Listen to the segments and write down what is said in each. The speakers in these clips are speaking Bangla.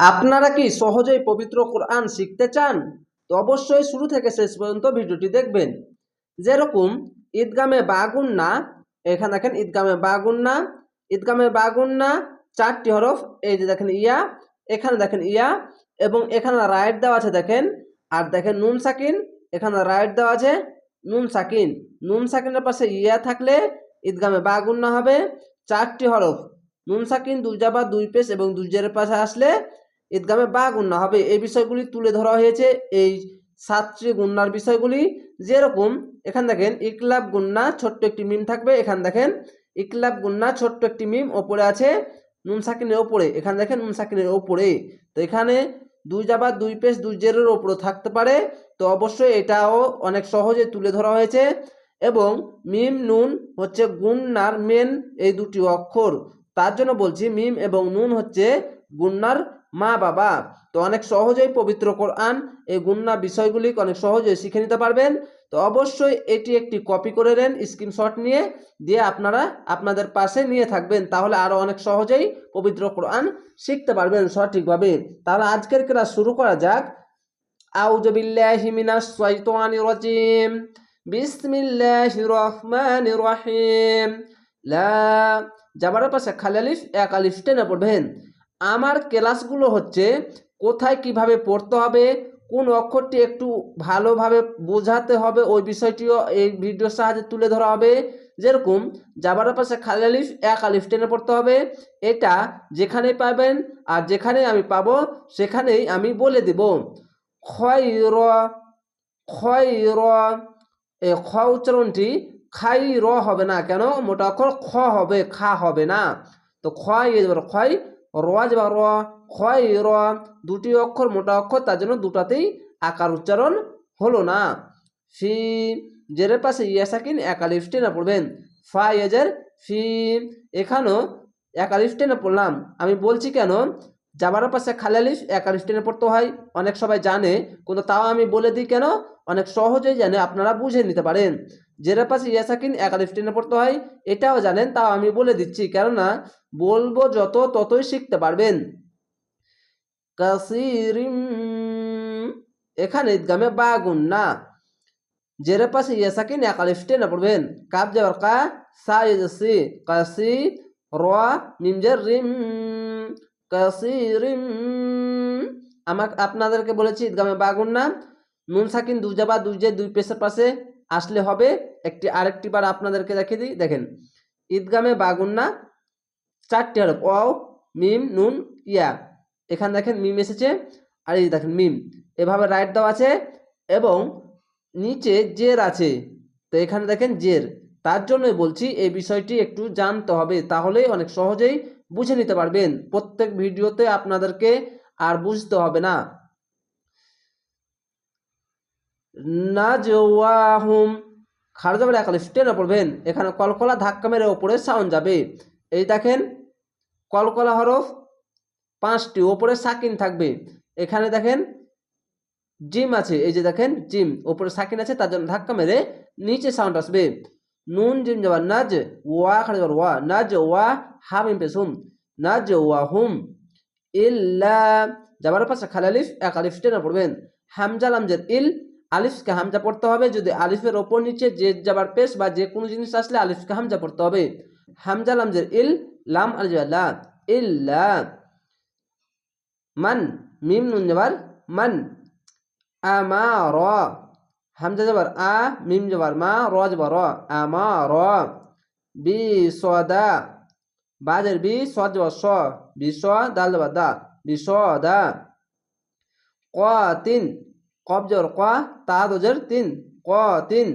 আপনারা কি সহজেই পবিত্র কোরআন শিখতে চান? তো অবশ্যই শুরু থেকে শেষ পর্যন্ত ভিডিওটি দেখবেন। যেরকম, ঈদগামে বাগুন্না এখানে দেখেন ঈদগামে বাগুন্না ঈদগামে বাগুন না, চারটি হরফ, এই যে দেখেন ইয়া, এখানে দেখেন ইয়া, এবং এখানে রাইট দেওয়া আছে দেখেন, আর দেখেন নুন সাকিন, এখানে রাইট দেওয়া আছে নুন সাকিন। নুন সাকিনের পাশে ইয়া থাকলে ঈদগামে বাগুন না হবে, চারটি হরফ, নুন সাকিন দুই জাবা দুই পেশ এবং দুই পাশে আসলে ঈদগামে বা গুন্না হবে। এই বিষয়গুলি তুলে ধরা হয়েছে। এই সাতটি গুন্নার বিষয়গুলি যেরকম, এখান দেখেন, ইকলাব গুন্না ছোট্ট একটি মিম থাকবে। এখান দেখেন, ইকলাব গুন্না ছোট্ট একটি মিম, ওপরে আছে নুন সাকিনের ওপরে। এখানে দেখেন, নুন সাকিনের ওপরে। তো এখানে দুই জাবা দুই পেশ, দুই জেরের ওপরে থাকতে পারে। তো অবশ্যই এটাও অনেক সহজে তুলে ধরা হয়েছে। এবং মিম, নুন হচ্ছে গুন্নার মেন এই দুটি অক্ষর। তার জন্য বলছি মিম এবং নুন হচ্ছে গুন্নার মা, বাবা, তো অনেক সহজেই পবিত্র কোরআন, এই গুন্না বিষয়গুলি অনেক সহজেই শিখে নিতে পারবেন। তো অবশ্যই এটি একটি কপি করে নেন স্ক্রিনশট নিয়ে, দিয়ে আপনারা আপনাদের পাশে নিয়ে থাকবেন। তাহলে আরও অনেক সহজেই পবিত্র কোরআন শিখতে পারবেন সঠিকভাবে। তাহলে আজকের ক্লাস শুরু করা যাক। যাবার পাশে খালি আলিফ, এক আলিফ টেনে পড়বেন। আমার ক্লাসগুলো হচ্ছে কোথায় কীভাবে পড়তে হবে, কোন অক্ষরটি একটু ভালোভাবে বোঝাতে হবে, ওই বিষয়টিও এই ভিডিওর সাহায্যে তুলে ধরা হবে। যেরকম যাবার পাশে খালি আলিফ, এক আলিফ টেনে পড়তে হবে। এটা যেখানেই পাবেন আর যেখানে আমি পাবো, সেখানেই আমি বলে দেব। ক্ষয় র ক্ষয় র খ উচ্চারণটি খাই র হবে না কেন? মোটা অক্ষর খ হবে, খা হবে না। তো ক্ষয় ক্ষয় র যাবার র ক্ষয় র দুটি অক্ষর, মোটা অক্ষর, তার জন্য দুটাতেই আকার উচ্চারণ হলো না। ফি, জেরের পাশে ইয়াসাকিন একালিফ টেনে পড়বেন। ফা এজের ফি, এখানেও একালিফ টেনে পড়লাম। আমি বলছি কেন? যাবার পাশে খালালিফ একালিফ টেনে পড়তে হয়। অনেক সবাই জানে, কিন্তু তাও আমি বলে দিই কেন? অনেক সহজেই জানে, আপনারা বুঝে নিতে পারেন। জেরের পাশে ইয়াসাকিন একালিফ টেনে পড়তে হয়। এটাও জানেন, তাও আমি বলে দিচ্ছি, কেননা বলব যত ততই শিখতে পারবেন। এখানে ঈদগামে বাগুন না। জেরের পাশে ইয়াসাকিন একালিফ টেনে পড়বেন। কাপ যাবার কা কাসি, র মিমজের রিম আমাকে, আপনাদেরকে বলেছি, ঈদগামে বাগুন না। নুন সাকিন দুই জাবা দুই যে দুই পেশের পাশে। আসলে হবে, একটি আরেকটি বার আপনাদেরকে দেখিয়ে দিই। দেখেন, ঈদগামে বাগুন্না, চারটি হরফ অ মিম, নুন, ইয়া। এখানে দেখেন মিম এসেছে, আর এই দেখেন মিম। এভাবে রাইট দেওয়া আছে এবং নিচে জের আছে। তো এখানে দেখেন জের। তার জন্যই বলছি, এই বিষয়টি একটু জানতে হবে, তাহলেই অনেক সহজেই বুঝে নিতে পারবেন। প্রত্যেক ভিডিওতে আপনাদেরকে আর বুঝতে হবে না। নাজওয়াহুম। খারজ যাবে একালিফ টেনে পড়বেন এখানে কলকলা ধাক্কা মেরে ওপরে সাউন্ড যাবে। এই দেখেন, কলকলা হরফ পাঁচটি, ওপরে সাকিন থাকবে। এখানে দেখেন, জিম আছে। এই যে দেখেন, জিম। ওপরে সাকিন আছে, তার জন্য ধাক্কা মেরে নিচে সাউন্ড আসবে। নুন, জিম যাবার নাজ, ওয়া খাড়ে যাবার ওয়া, নাজ, ওয়া, হাম, ইম, পেসুম। নাজ, ওয়া, হুম। ইল্লা, যাবার পাশে খালালিফ এক আলিফ টেনে পড়বেন হামজা, লামজের ইল আলিফকে হামজা পড়তে হবে। যদি আলিফের ওপর নিচে যে যাবার পেশ বা যে কোনো জিনিস আসলে আলিফকে হামজা পড়তে হবে। হামজা লামজের ইল, লাম আলিফ লা ইল্লা মান, মিম নুন যাবার মান। আমা র হামজা যাবার আ, মিম যাবার মা, র যাবার র। আমা র বি সদা বাজের বি সদ যাবার স। বি, স দাল যাবার দা। বি, স, দা। ক, তিন কব জর ক তা দোজের তিন ক তিন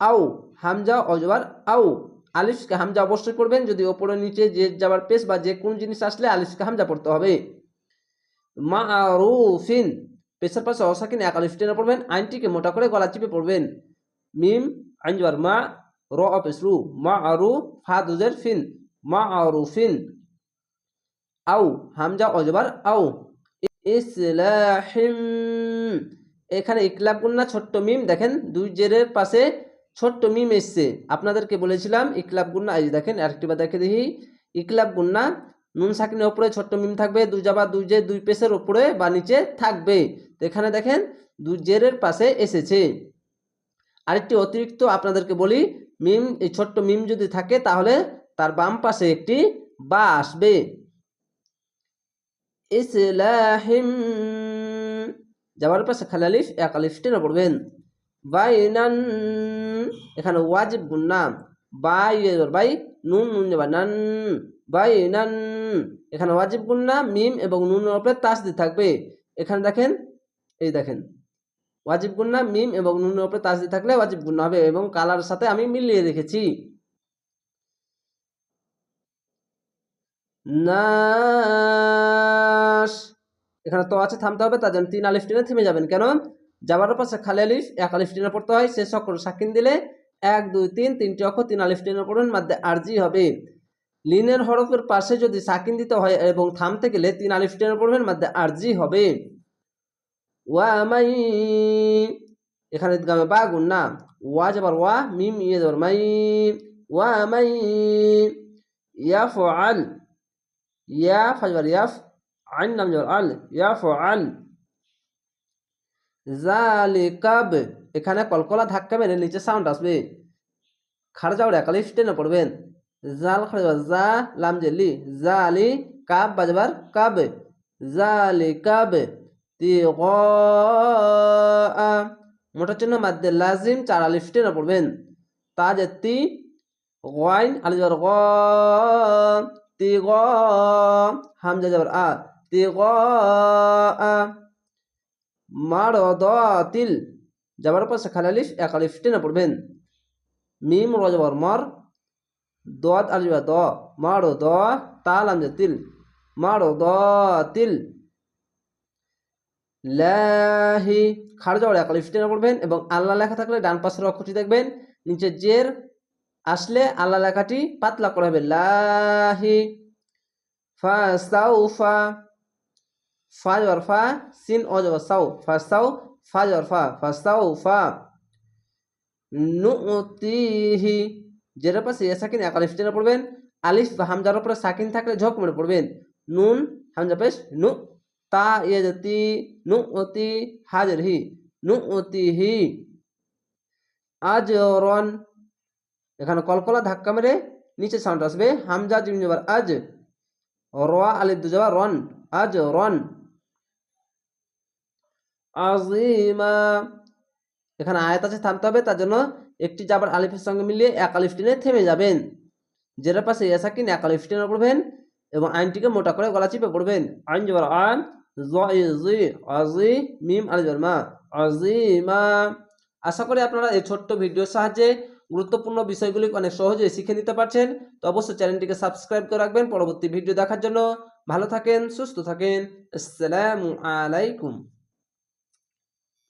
আউ হামজা অজবার আউ আলিফকে হামজা অবশ্যই পড়বেন যদি ওপরে নিচে যে যাবার পেশ বা যে কোন জিনিস আসলে আলিফকে হামজা পড়তে হবে মা আরুফিন পেশার পাশে অসাকিন এক আলিফ টেনে পড়বেন আইনটিকে মোটা করে গলা চিপে পড়বেন মিম আইন মা র অপেসরু মা আরু ফা দুজের ফিন মা আরুফিন আউ হামজা অজবার আউ ইসলাহিম। এখানে ইকলাব গুন্না ছোট্ট মিম, দেখেন দুই জেরের পাশে ছোট্ট মিম এসছে। আপনাদেরকে বলেছিলাম ইকলাব গুন্না এই দেখেন, আরেকটি বার দেখে দেখি। ইকলাব গুন্না নুন সাকিনের ওপরে ছোট্ট মিম থাকবে, দুই জাবা দুই জে দুই পেসের ওপরে বা নিচে থাকবে। এখানে দেখেন দুই জেরের পাশে এসেছে। আরেকটি অতিরিক্ত আপনাদেরকে বলি, মিম, এই ছোট্ট মিম যদি থাকে তাহলে তার বাম পাশে একটি বা আসবে। ইসলাহিম যাওয়ার পাশে খালালিফ এক আলিফ টেনে পড়বেন বাইনান, এখানে ওয়াজিব গুন্না বাই বাই, নুন নুন নান বাইনান, এখানে ওয়াজিব গুন্না মিম এবং নুনের উপরে তাসদি থাকবে। এখানে দেখেন, এই দেখেন। ওয়াজিব গুন্না মিম এবং নুনের উপরে তাসদি থাকলে ওয়াজিব গুন্না হবে এবং কালার সাথে আমি মিলিয়ে রেখেছি। নাস এখানে তো আছে, থামতে হবে, তার জন্য তিন আলিফ টেনে থেমে যাবেন। কেন? যাবার পাশে খালি আলিফ, এক আলিফ টেনে পড়তে হয়, শেষ অক্ষর সাকিন দিলে এক, দুই, তিন, তিনটি অক্ষর তিন আলিফ টেনে পড়বেন মাধ্যমে আরজি হবে। লিনের হরফের পাশে যদি সাকিন দিতে হয় এবং থামতে গেলে তিন আলিফ টেনে পড়বেন, মাধ্যমে আরজি হবে। ওয়ামাই এখানে গামে বা গুণ না। ওয়া যাবার ওয়া, মিম ইয়ে যাবার মাই। ওয়ামাই ইয়াফআল ইয়া ফাজবার ইয়াফ আইন নাম যাবার আল ইয়াফআল জালিকাব এখানে কলকলা ধাক্কা মেরে নিচে সাউন্ড আসবে। খাড়া যাওয়ার একালিফ টেনে পড়বেন। জাল যাবার জা, লাম জেলি জালি কাব বাজবার, কাব। জালি কাব তি মোটা চিহ্ন মাদ্দে লাজিম চার আলিফ টেনে পড়বেন। তাজ তি গয়ন আলি যাবার গ তি গ হামজা যাবার আ। মারদাতিল যাবার পাশে খালালিফ এক আলিফ টেনে পড়বেন মিম রজবর মর দদ আলিবা দ মারো দ তাল আমজা তিল মারো দ তিল লাহি খাড় যাওয়ার এক আলিফ পড়বেন এবং আল্লাহ লেখা থাকলে ডান পাশের অক্ষরটি দেখবেন নিচে জের আসলে আল্লাহ লেখাটি পাতলা করা হবে লাহি ফা সাউফা ফা যাবার ফা সিন অ যাবার সাউ ফা সাউ ফা যাবার ফা ফা নুতিহি যেটার পাশে এ সাকিন এক আলিফ টেনে পড়বেন আলিফ হামজার উপরে সাকিন থাকলে ঝক মেরে পড়বেন নুন হামজা পেশ নু তা ইয়ে জাতি নু অতি হাজার হি নু অতি হি আজ রন এখানে কলকলা ধাক্কা মেরে নিচে সাউন্ড আসবে হামজা জিম যাবার আজ রোয়া আলিফ দু যাবার রন আজ রন আজিমা এখানে আয়াত আছে, থামতে হবে, তার জন্য একটি যাবার আলিফের সঙ্গে মিলিয়ে এক আলিফ টেনে থেমে যাবেন। যেটার পাশে এসাকিন এক আলিফ টেনে পড়বেন এবং আইনটিকে মোটা করে গলা চিপে পড়বেন। আইন যাবার আন মিম মা আশা করি আপনারা এই ছোট্ট ভিডিওর সাহায্যে গুরুত্বপূর্ণ বিষয়গুলি অনেক সহজেই শিখে নিতে পারছেন। তো অবশ্যই চ্যানেলটিকে সাবস্ক্রাইব করে রাখবেন। পরবর্তী ভিডিও দেখার জন্য ভালো থাকেন, সুস্থ থাকেন। আসসালামু আলাইকুম।